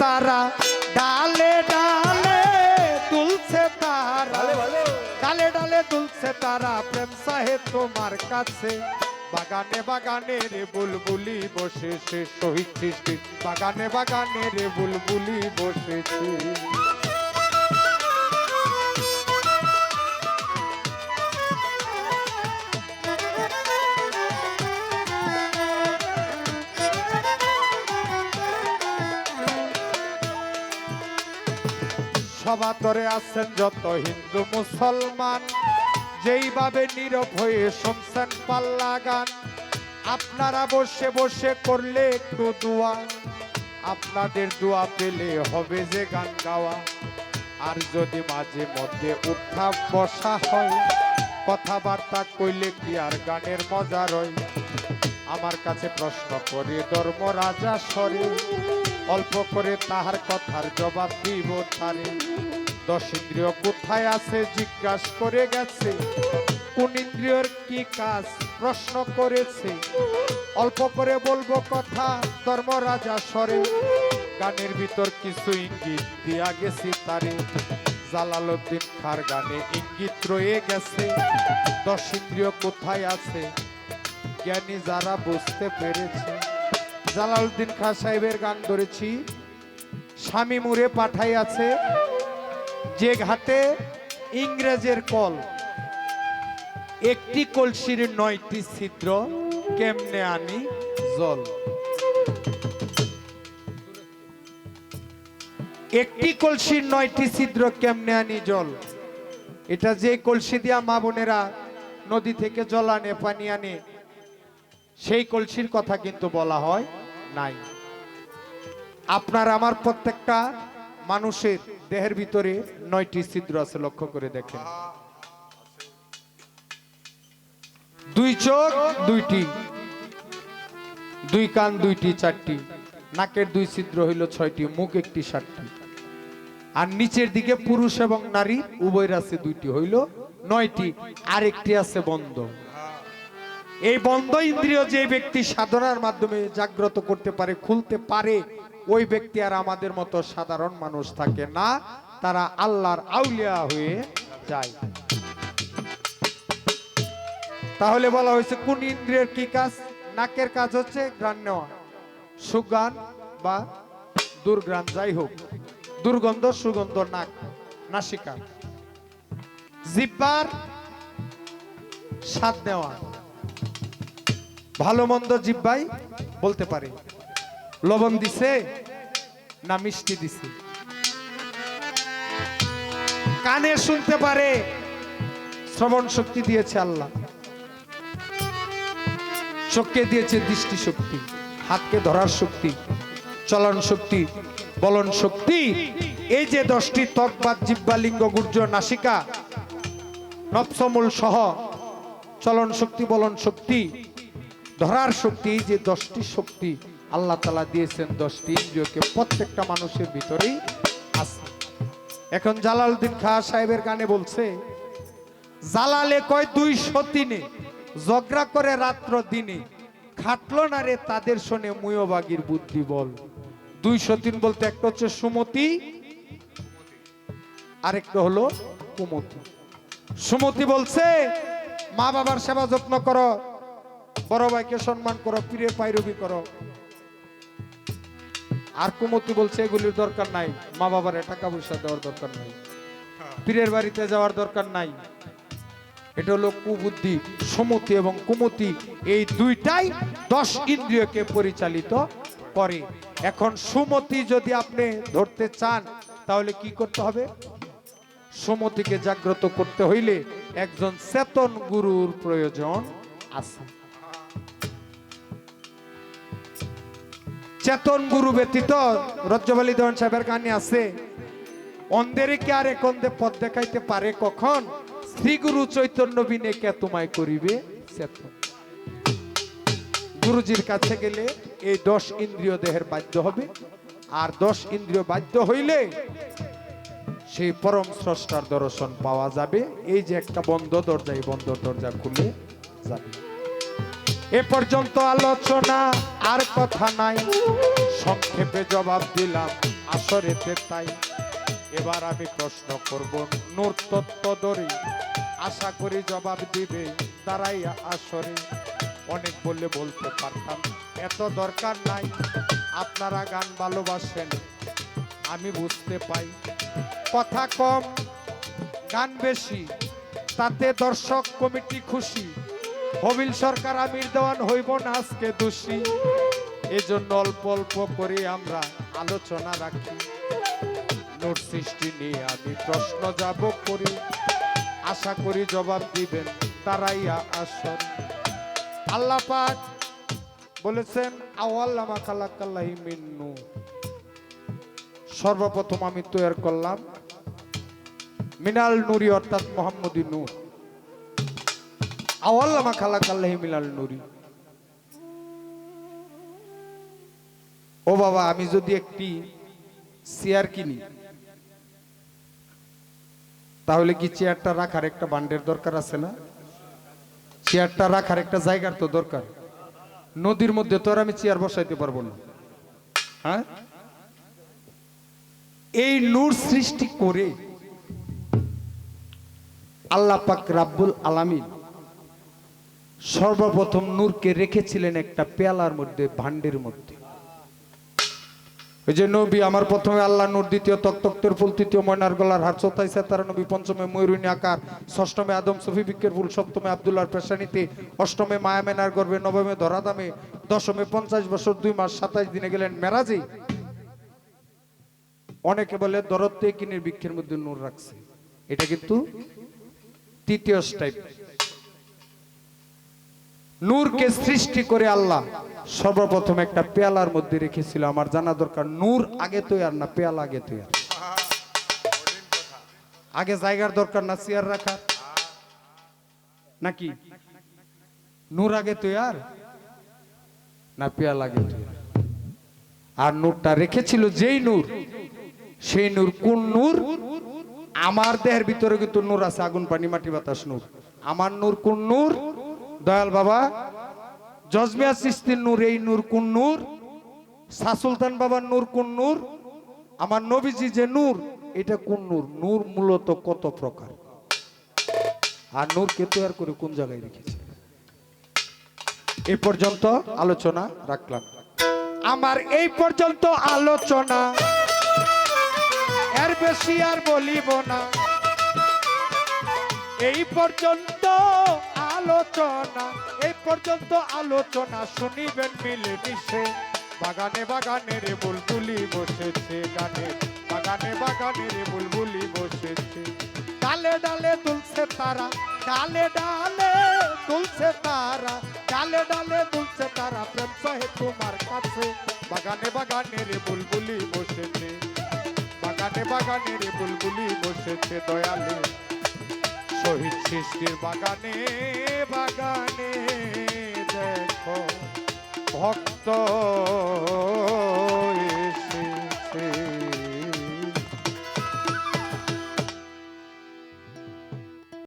তারা ডালে ডালে তুলছে তারা। ডালে ডালে তুলছে তারা প্রেম সাহেব তোমার কাছে। বাগানে বাগানে রে বুলবুলি বসেছে শহীদ সৃষ্টি। বাগানে বাগানে রে বুলবুলি বসেছে। সবাতরে আছেন যত হিন্দু মুসলমান। যেইভাবে নীরব হয়ে শুনছেন পাল্লা গান, আপনারা বসে বসে করলে একটু দোয়া। আপনাদের দোয়া পেলে হবে যে গান গাওয়া। আর যদি মাঝে মধ্যে উঠা বসা হয়, কথাবার্তা কইলে কি আর গানের মজা রয়? আমার কাছে প্রশ্ন করে, ধর্ম রাজা সরে, অল্প করে তাহার কথার জবাব দিব তারে। দশ ইন্দ্রিয় কোথায় আছে? জিজ্ঞাসা করে গেছে। কোন ইন্দ্রিয়র কি কাজ? প্রশ্ন করেছে। অল্প করে বলব কথা ধর্মরাজা সরে। গানের ভিতর কিছু ইঙ্গিত দিয়া গেছি তারে। জালালউদ্দিন খার গানে ইঙ্গিত রয়ে গেছে। দশ ইন্দ্রিয় কোথায় আছে? জ্ঞানী যারা বুঝতে পেরেছে, জালালউদ্দিন খা সাহেবের গান ধরেছি, স্বামী মুরে পাঠাই আছে, যে ঘাটে ইংরেজের কল, একটি কলসির নয়টি ছিদ্র, কেমনে আনি জল? একটি কলসির নয়টি ছিদ্র, কেমনে আনি জল? এটা যে কলসি দিয়া মা বোনেরা নদী থেকে জল আনে, পানি আনে সেই কলসির কথা কিন্তু বলা হয় নাই। আপনার আমার প্রত্যেকটা মানুষের দেহের ভিতরে নয়টি ছিদ্র আছে, লক্ষ্য করে দেখেন। দুই চোখ, দুইটি। দুই কান, দুইটি, চারটি। নাকের দুই ছিদ্র হইল ছয়টি, মুখ একটি, সাতটি। আর নিচের দিকে পুরুষ এবং নারী, উভয়ের আছে দুইটি হইল নয়টি। আরেকটি আছে বন্ধ। এই বন্ধ ইন্দ্রিয় যে ব্যক্তি সাধনার মাধ্যমে জাগ্রত করতে পারে, খুলতে পারে, ওই ব্যক্তি আর আমাদের মতো সাধারণ মানুষ থাকে না। তারা আল্লাহর আউলিয়া হয়ে যায়। তাহলে বলা হয়েছে, কোন ইন্দ্রিয়ের কি কাজ? নাকের কাজ হচ্ছে গ্রান নেওয়া, সুগান বা দুর্গ্রান যাই হোক। দুর্গন্ধ, সুগন্ধ, নাক, নাসিকা। জিব্বার স্বাদ নেওয়া। ভালো মন্দ জিব্বাই বলতে পারে। লবণ দিছে না মিষ্টি দিছে? কানে শুনতে পারে, শ্রবণ শক্তি দিয়েছে আল্লাহ। চোখকে দিয়েছে দৃষ্টি শক্তি, হাতকে ধরার শক্তি, চলন শক্তি, বলন শক্তি। এই যে দশটি ত্বক বা জিব্বা, লিঙ্গ, গুর্জ, নাসিকা নবসমূল সহ, চলন শক্তি, বলন শক্তি ধরার শক্তি যে দশটি শক্তি আল্লাহ তালা দিয়েছেন দশটি ইন্দ্রিয়কে প্রত্যেকটা মানুষের ভিতরেই আছে। এখন জালালউদ্দিন খাঁ সাহেবের গানে বলছে, জালালে কয় দুইশো তিনে, ঝগড়া করে রাত্র দিনে, খাটলো না রে তাদের শোনে মুয়বাগির বুদ্ধি বল। দুইশো তিন বলতে একটা হচ্ছে সুমতি, আরেকটা হলো কুমতি। সুমতি বলছে মা বাবার সেবা যত্ন করো বড় ভাইকে সম্মান করো পীরে পাইরবি করো। আর কুমতি বলছে, এগুলির দরকার নাই। মা বাবার টাকা পয়সা দেওয়ার দরকার নাই। পীরের বাড়িতে যাওয়ার দরকার নাই। এটা হলো কুবুদ্ধি, সমতি এবং কুমতি এই দুইটাই দশ ইন্দ্রিয়কে পরিচালিত করে। এখন সুমতি যদি আপনি ধরতে চান, তাহলে কি করতে হবে? সুমতিকে জাগ্রত করতে হইলে একজন চেতন গুরুর প্রয়োজন আছে। চেতন গুরু ব্যতীত রজ্জবালী দেওয়ান সাহেবের গানে আছে, অন্ধেরে কে আর একন্দে পথ দেখাইতে পারে কখন? শ্রী গুরু চৈতন্য বিনে কে তোমায় করিবে চেতন গুরুজির কাছে গেলে এই দশ ইন্দ্রিয় দেহের বাধ্য হবে, আর দশ ইন্দ্রিয় বাধ্য হইলে সেই পরম স্রষ্টার দর্শন পাওয়া যাবে। এই যে একটা বন্ধ দরজা, এই বন্ধ দরজা খুলে যাবে। এ পর্যন্ত আলোচনা আর কথা নাই। সংক্ষেপে জবাব দিলাম, আসরেতে তাই। এবার আমি প্রশ্ন করব, নূর তত্ত্ব ধরে। আশা করি জবাব দিবে, দাঁড়াইয়া আসরে। অনেক বললে বলতে পারতাম, এত দরকার নাই। আপনারা গান ভালোবাসেন, আমি বুঝতে পাই। কথা কম, গান বেশি, তাতে দর্শক কমিটি খুশি। হবিল সরকার আমির দেওয়ান হইব না আজকে দোষী। এজন্য অল্প অল্প করে আমরা আলোচনা রাখি। নোট সৃষ্টি নিয়ে আমি প্রশ্ন যাব করি। আশা করি জবাব দিবেন। তারাইয়া আসন। আল্লাহ পাক বলেছেন আওয়াল্লামা কালাকাল্লাহি মিন্নু সর্বপ্রথম আমি তৈরি করলাম মিনাল নুরি অর্থাৎ মোহাম্মদী নূর। আওয়াল্লামা খালাকাল্লাহি মিনাল নুরি। ও বাবা, আমি যদি একটি চেয়ার কিনি, তাহলে কি চেয়ারটা রাখার একটা বান্ডের দরকার আছে না? চেয়ারটা রাখার একটা জায়গার তো দরকার। নদীর মধ্যে তো আর আমি চেয়ার বসাইতে পারব না। হ্যাঁ? এই নূর সৃষ্টি করে আল্লাহ পাক রাব্বুল আলামিন সর্বপ্রথম নূরকে রেখেছিলেন একটা পেয়ালার মধ্যে, ভান্ডের মধ্যে। ওই যে নবী, আমার প্রথমে আল্লাহ নূর, দ্বিতীয় তক্তক্তের ফুল, তৃতীয় ময়নার গলার হার চৌথাই সেতারা, নবী পঞ্চমে ময়ূরিনী আকার, ষষ্ঠমে আদম সফি বিকের ফুল, সপ্তমে আবদুল্লাহর পেশানিতে, অষ্টমে মায়ামেনার গর্ভে, নবমে ধরাদামে দশমে পঞ্চাশ বছর, দুই মাস, সাতাইশ দিনে গেলেন মেরাজে। অনেকে বলে দরত্তে কিনের বৃক্ষের মধ্যে নূর রাখছে। এটা কিন্তু তৃতীয় স্টাইপ নূরকে সৃষ্টি করে আল্লাহ। সর্বপ্রথম একটা পেয়ালার মধ্যে রেখেছিল। আমার জানা দরকার, নূর আগে তো আর না পেয়ালা আগে তো আর আগে জায়গার দরকার না চেয়ার রাখার? নাকি? নূর আগে তো আর না পেয়াল আগে তো আর নূরটা রেখেছিল যেই নূর, সেই নূর কোন নূর? আমার দেহের ভিতরে কিন্তু নূর আছে, আগুন, পানি, মাটি, বাতাস নূর। আমার নূর কোন নূর? দয়াল বাবা, জজমিয়া সিস্তির নূর, এই নূর কোন নূর? সাসুলতান বাবার নূর কোন নূর? আমার নবীজি যে নূর, এটা কোন নূর? নূর মূলত কত প্রকার? আর নূরকে তৈরি করে কোন জায়গায় রেখেছে? এই পর্যন্ত আলোচনা রাখলাম। আমার এই পর্যন্ত আলোচনা। এর বেশি আর বলিব না। এই পর্যন্ত আলোচনা, এই পর্যন্ত আলোচনা শুনিবেন মিলে মিশে। বাগানে বাগানে রে বুলবুলি বসেছে গানে, বাগানে বাগানে রে বুলবুলি বসেছে। ডালে ডালে দুলছে তারা, ডালে ডালে দুলছে তারা, ডালে ডালে দুলছে তারা, প্রেম সহে তোমার কাছে। বাগানে বাগানে রে বুলবুলি বসেছে, বাগানে বাগানে রে বুলবুলি বসেছে দয়ালে। শহীদ সৃষ্টির বাগানে বাগানে দেখো ভক্ত